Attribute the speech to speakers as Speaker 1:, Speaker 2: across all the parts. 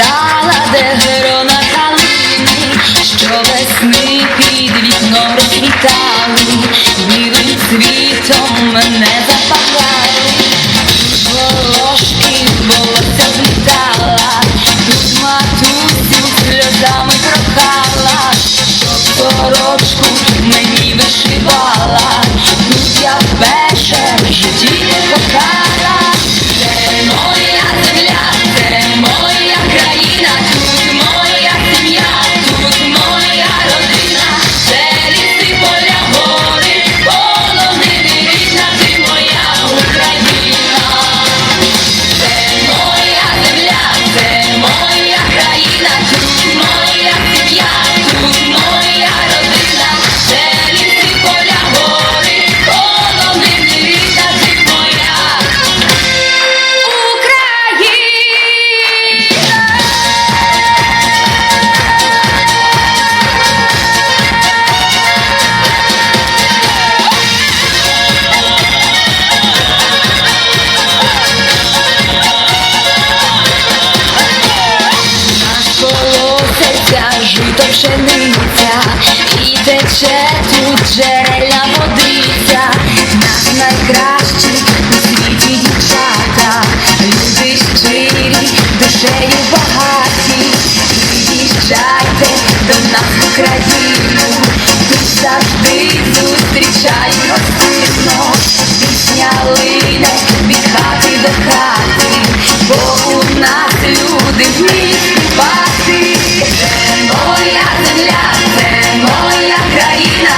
Speaker 1: dala de Verona. Жито пшениця, і тече тут джерельна водиця, нас найкращі у світі дівчата, люди щирі, душею багаті, приїжджайте до нас в Україну, тут завжди зустрічають гостинно, пісня лине від хати до хати, бо у нас люди вміють співати. Моя земля, це моя країна,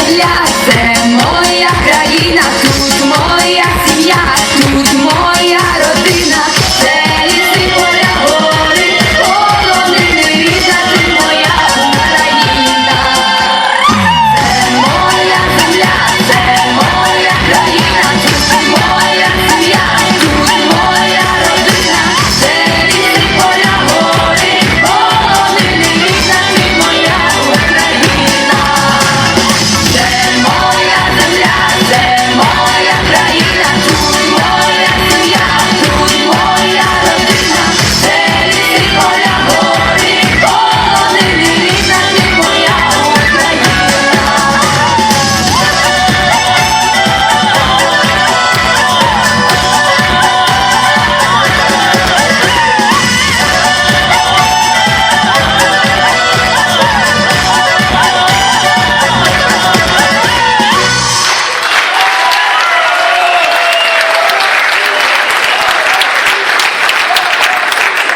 Speaker 1: Це моя